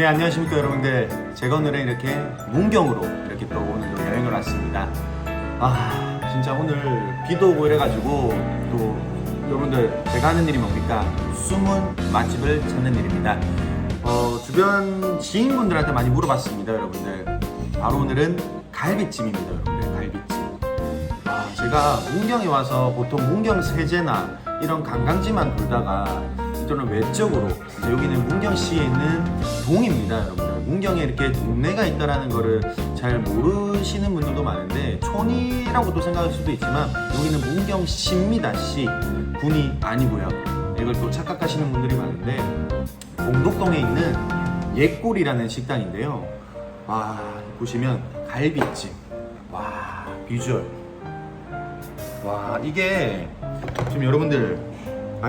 네 안녕하십니까 여러분들. 제가 오늘은 이렇게 문경으로 이렇게 또 오늘도 여행을 왔습니다. 아 진짜 오늘 비도 오고 이래가지고 또 여러분들 제가 하는 일이 뭡니까? 숨은 맛집을 찾는 일입니다. 어, 주변 지인분들한테 많이 물어봤습니다 여러분들. 바로 오늘은 갈비찜입니다 여러분들. 갈비찜. 아, 제가 문경에 와서 보통 문경 세제나 이런 관광지만 돌다가 또는 외적으로 여기는 문경시에 있는 동입니다, 여러분들. 문경에 이렇게 동네가 있다라는 거를 잘 모르시는 분들도 많은데 촌이라고도 생각할 수도 있지만 여기는 문경시입니다, 시. 군이 아니고요. 이걸 또 착각하시는 분들이 많은데 공덕동에 있는 옛골이라는 식당인데요. 와 보시면 갈비찜, 와 비주얼. 와 이게 지금 여러분들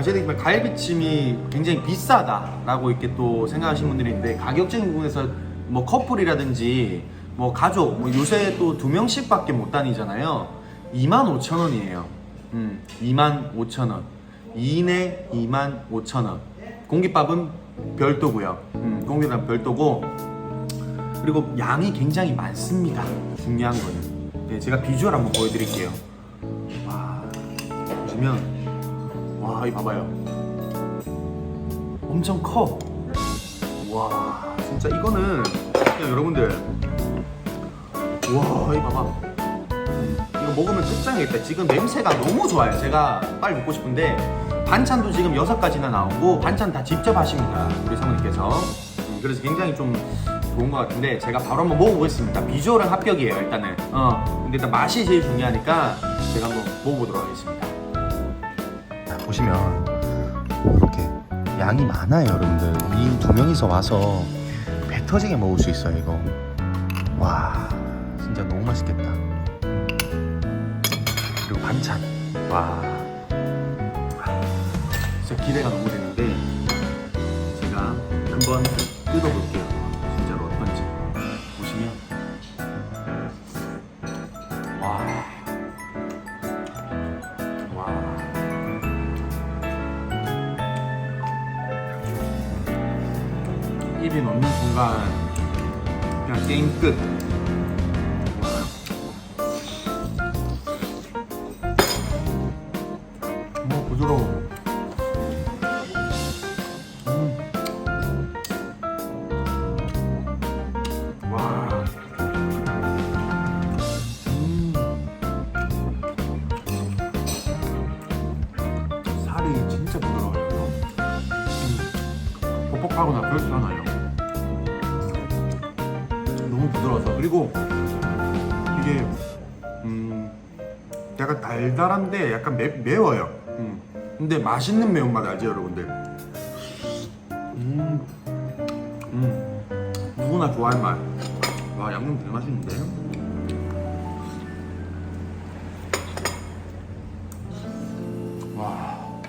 되겠지만 갈비찜이 굉장히 비싸다라고 이렇게 또 생각하시는 분들이 있는데 가격적인 부분에서 뭐 커플이라든지 뭐 가족 뭐 요새 또 두 명씩밖에 못 다니잖아요. 2만 5천 원이에요. 음 2만 5천 원. 2인에 2만 5천 원. 공깃밥은 별도고요. 음 공깃밥 별도고 그리고 양이 굉장히 많습니다. 중요한 거는. 네, 제가 비주얼 한번 보여드릴게요. 와 보시면 와, 이 봐봐요. 엄청 커. 와, 진짜 이거는 그냥 여러분들. 와, 이 봐봐. 음, 이거 먹으면 끝장이겠다. 지금 냄새가 너무 좋아요. 제가 빨리 먹고 싶은데 반찬도 지금 여섯 가지나 나오고 반찬 다 직접 하십니다. 우리 사모님께서. 음, 그래서 굉장히 좀 좋은 것 같은데 제가 바로 한번 먹어보겠습니다. 비주얼은 합격이에요, 일단은. 어, 근데 일단 맛이 제일 중요하니까 제가 한번 먹어보도록 하겠습니다. 자, 보시면 이렇게 양이 많아요 여러분들. 2인 두 명이서 와서 배 터지게 먹을 수 있어요 이거. 와 진짜 너무 맛있겠다. 그리고 반찬. 와. 진짜 기대가 너무 되는데 제가 한번 뜯어볼게요. 30이 넘는 순간 그냥 게임 끝. 달달한데 약간 매, 매워요. 음. 근데 맛있는 매운맛 알죠, 여러분들? 음. 음. 누구나 좋아할 맛. 와, 양념 되게 맛있는데? 와.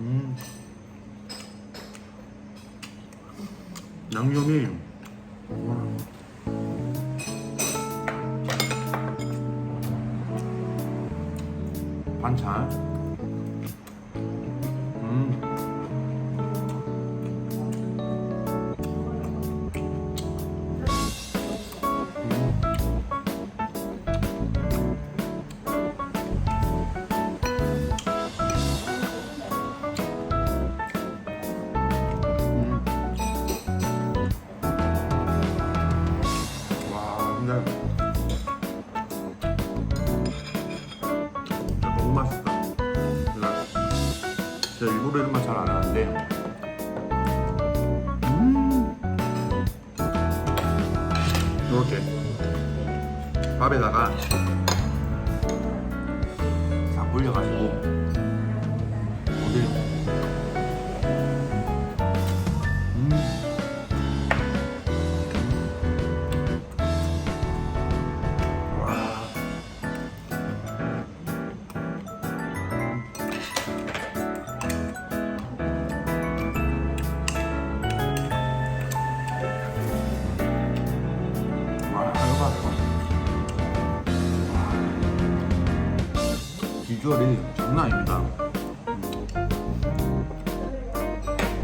음. 양념이. 와. 반찬. 이렇게 밥에다가 싹 올려가지고 비주얼이 장난 아닙니다.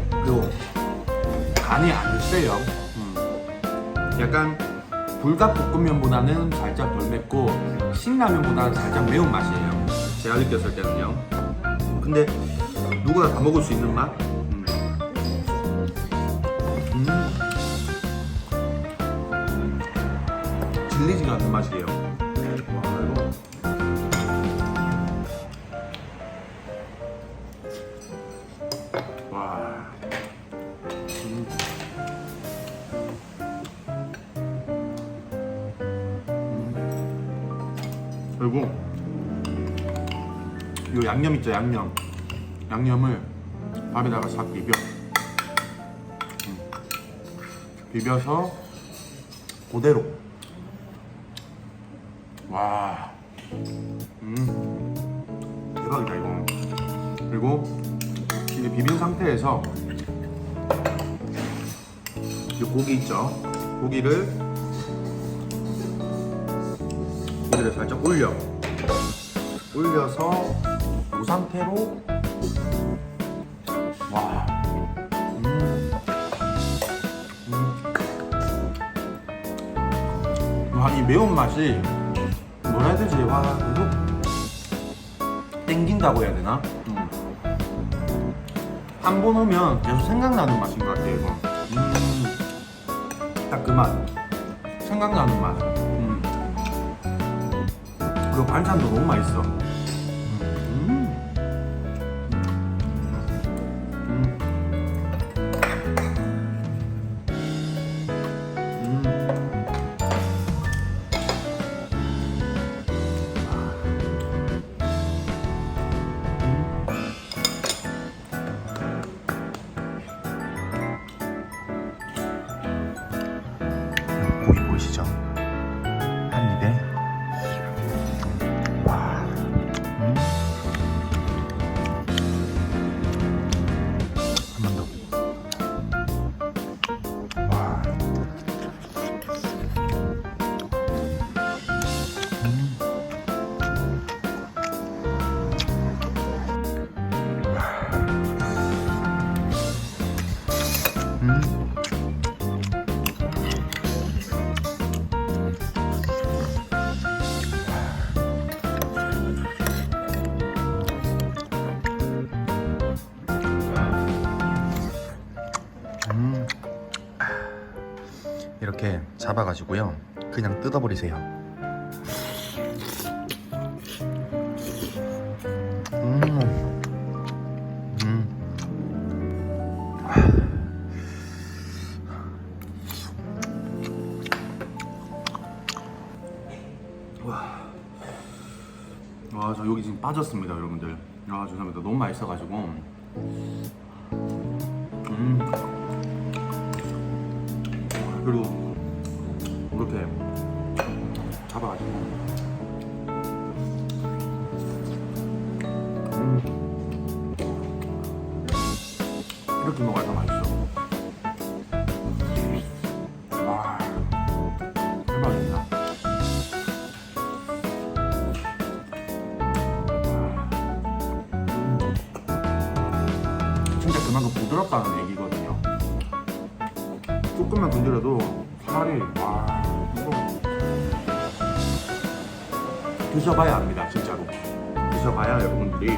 그리고 많이 안 세요. 음. 약간 불닭볶음면보다는 살짝 덜 맵고 신라면보다는 살짝 매운 맛이에요. 제가 느꼈을 때는요. 근데 누구나 다 먹을 수 있는 맛. 음. 음. 질리지가 않는 맛이에요. 와. 그리고 요 양념 있죠 양념 양념을 밥에다가 싹 비벼 음. 비벼서 그대로 와 음. 대박이다 이거 그리고 이제 비빈 상태에서 이 고기 있죠 고기를 고기를 살짝 올려 올려서 이 상태로 와 음. 음. 와, 이 매운맛이 뭐라 해야 되지? 와, 계속 땡긴다고 해야 되나? 음. 한번 오면 계속 생각나는 맛인 것 같아요, 이거. 음. 딱 그 맛. 생각나는 맛. 음. 그리고 반찬도 너무 맛있어. 이렇게 잡아가지고요. 그냥 뜯어버리세요. 음. 음. 와, 저 여기 지금 빠졌습니다, 여러분들. 아, 죄송합니다. 너무 맛있어가지고. 음. 그리고 이렇게 잡아가지고. 음. 이렇게 먹어야 더 맛있어. 진짜 그만큼 부드럽다는 얘기거든요. 조금만 건드려도 살이 와 이거. 드셔봐야 합니다 진짜로. 드셔봐야 여러분들이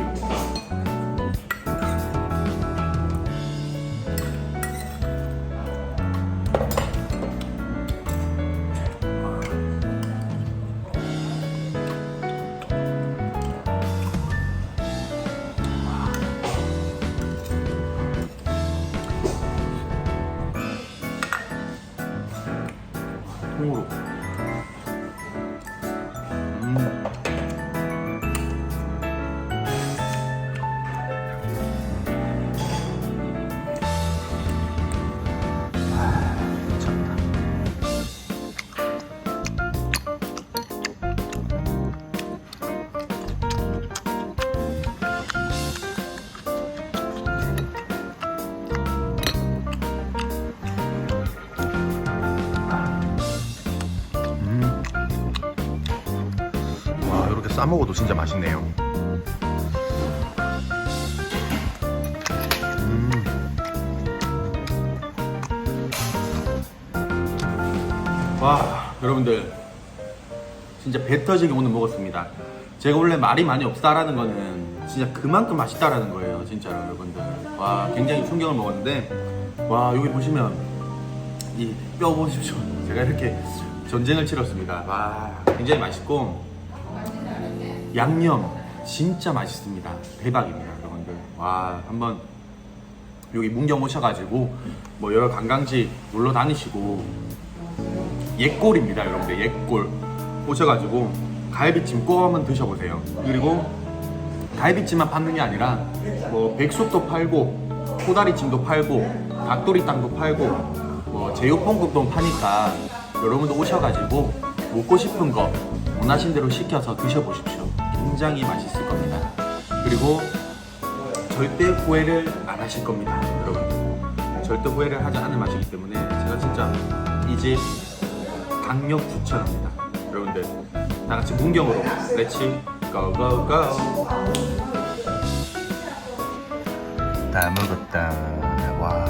싸 먹어도 진짜 맛있네요. 음. 와 여러분들 진짜 배 터지게 오늘 먹었습니다. 제가 원래 말이 많이 없다라는 거는 진짜 그만큼 맛있다라는 거예요, 진짜로 여러분들. 와 굉장히 충격을 먹었는데 와 여기 보시면 이 뼈 보십시오. 제가 이렇게 전쟁을 치렀습니다. 와 굉장히 맛있고 양념 진짜 맛있습니다. 대박입니다, 여러분들. 와 한번 여기 문경 오셔가지고 뭐 여러 관광지 놀러 다니시고 옛골입니다, 여러분들. 옛골 오셔가지고 갈비찜 꼭 한번 드셔보세요. 그리고 갈비찜만 파는 게 아니라 뭐 백숙도 팔고 코다리찜도 팔고 닭도리탕도 팔고 뭐 제육볶음도 파니까 여러분도 오셔가지고 먹고 싶은 거 원하신 대로 시켜서 드셔보십시오. 굉장히 맛있을 겁니다. 그리고 절대 후회를 안 하실 겁니다, 여러분. 절대 후회를 하지 않을 맛이기 때문에 제가 진짜 이 집 강력 추천합니다. 여러분들 다 같이 문경으로 렛츠 고고고. 다 먹었다 와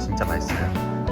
진짜 맛있어요